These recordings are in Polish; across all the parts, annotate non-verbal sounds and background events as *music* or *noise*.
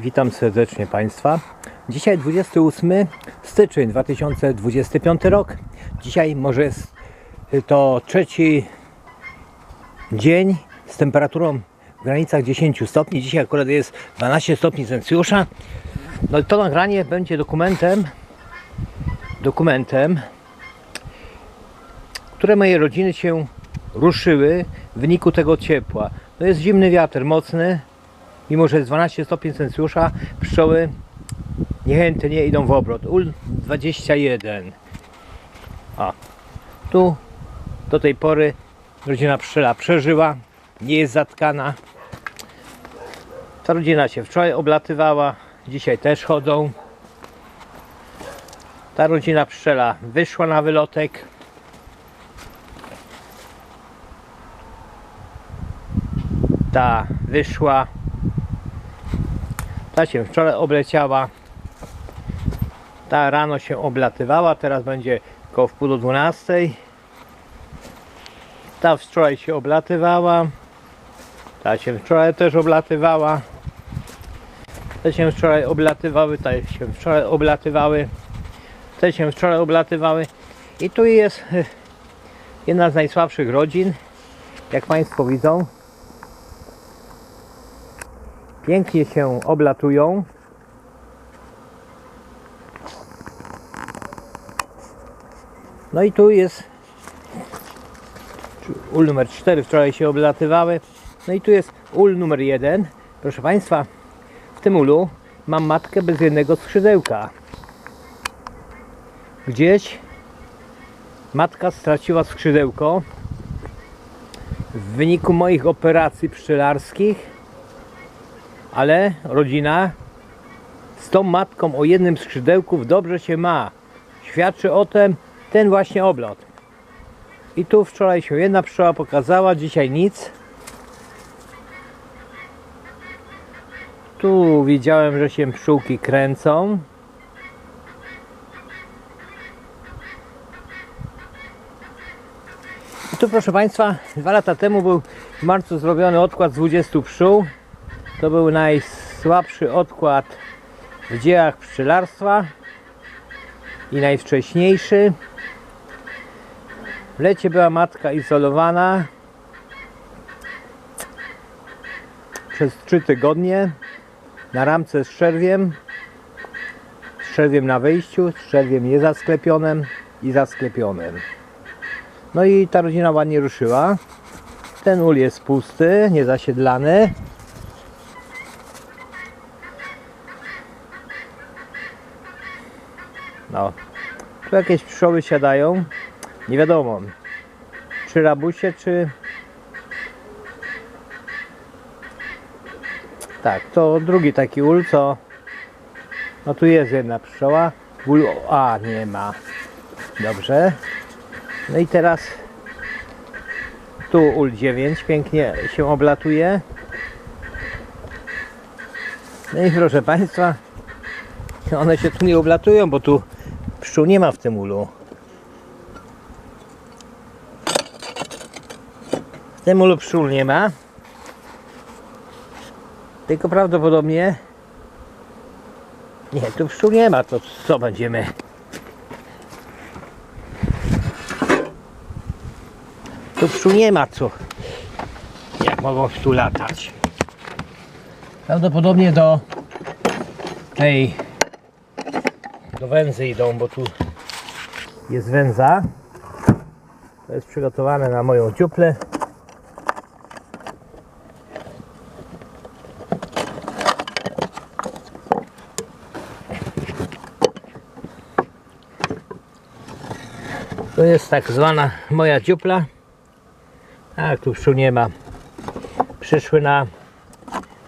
Witam serdecznie Państwa. Dzisiaj 28 styczeń 2025 rok. Dzisiaj może jest to trzeci dzień z temperaturą w granicach 10 stopni. Dzisiaj akurat jest 12 stopni Celsjusza. No to nagranie będzie dokumentem, dokumentem, które moje rodziny się ruszyły w wyniku tego ciepła. To jest zimny wiatr, mocny, mimo że jest 12 stopni Celsjusza, pszczoły niechętnie idą w obrót. Ul 21. A, tu do tej pory rodzina pszczela przeżyła, nie jest zatkana. Ta rodzina się wczoraj oblatywała, dzisiaj też chodzą. Ta rodzina pszczela wyszła na wylotek. Ta wyszła. Ta się wczoraj obleciała. Ta rano się oblatywała, teraz będzie koło wpół do 12. Ta wczoraj się oblatywała. Ta się wczoraj też oblatywała. Te się wczoraj oblatywały, te się wczoraj oblatywały. Te się wczoraj oblatywały. I tu jest eh, jedna z najsłabszych rodzin. Jak Państwo widzą. Pięknie się oblatują. No i tu jest ul numer 4 wczoraj się oblatywały. No i tu jest ul numer 1. Proszę Państwa, w tym ulu mam matkę bez jednego skrzydełka. Gdzieś matka straciła skrzydełko w wyniku moich operacji pszczelarskich, ale rodzina z tą matką o jednym skrzydełku dobrze się ma. Świadczy o tym ten właśnie oblot. I tu wczoraj się jedna pszczoła pokazała, dzisiaj nic. Tu widziałem, że się pszczółki kręcą. I tu proszę Państwa, dwa lata temu był w marcu zrobiony odkład z 20 pszczół. To był najsłabszy odkład w dziełach pszczelarstwa i najwcześniejszy. W lecie była matka izolowana przez 3 tygodnie na ramce z czerwiem, z czerwiem na wyjściu, z czerwiem niezasklepionym i zasklepionym. No i ta rodzina ładnie ruszyła. Ten ul jest pusty, niezasiedlany. No, tu jakieś pszczoły siadają. Nie wiadomo, czy rabusie, czy... Tak, to drugi taki ul, co... No tu jest jedna pszczoła. Ul... A, nie ma. Dobrze. No i teraz tu ul 9 pięknie się oblatuje. No i proszę Państwa, one się tu nie oblatują, bo tu pszczół nie ma w tym ulu. W tym ulu pszczół nie ma. Tylko prawdopodobnie nie, tu pszczół nie ma, to co będziemy Tu pszczół nie ma co. Jak mogą tu latać? Prawdopodobnie do tej do węzy idą, bo tu jest węza. To jest przygotowane na moją dziuplę. To jest tak zwana moja dziupla. A tu pszczół nie ma. Przyszły na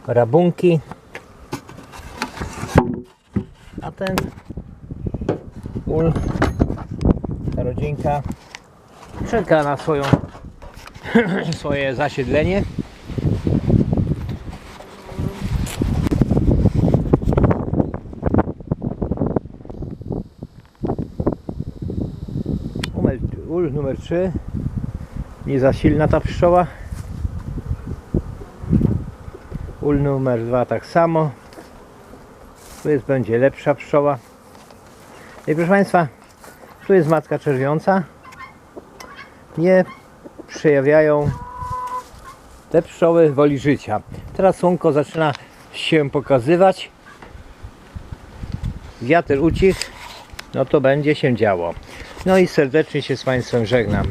rabunki. A ten ul, ta rodzinka czeka na swoją *clears throat* swoje zasiedlenie. Ul, numer 3 nie za silna ta pszczoła. Ul numer 2 tak samo. Tu jest będzie lepsza pszczoła. I proszę Państwa, tu jest matka czerwiąca. Nie przejawiają te pszczoły woli życia. Teraz słonko zaczyna się pokazywać. Wiatr ucichł, no to będzie się działo. No i serdecznie się z Państwem żegnam.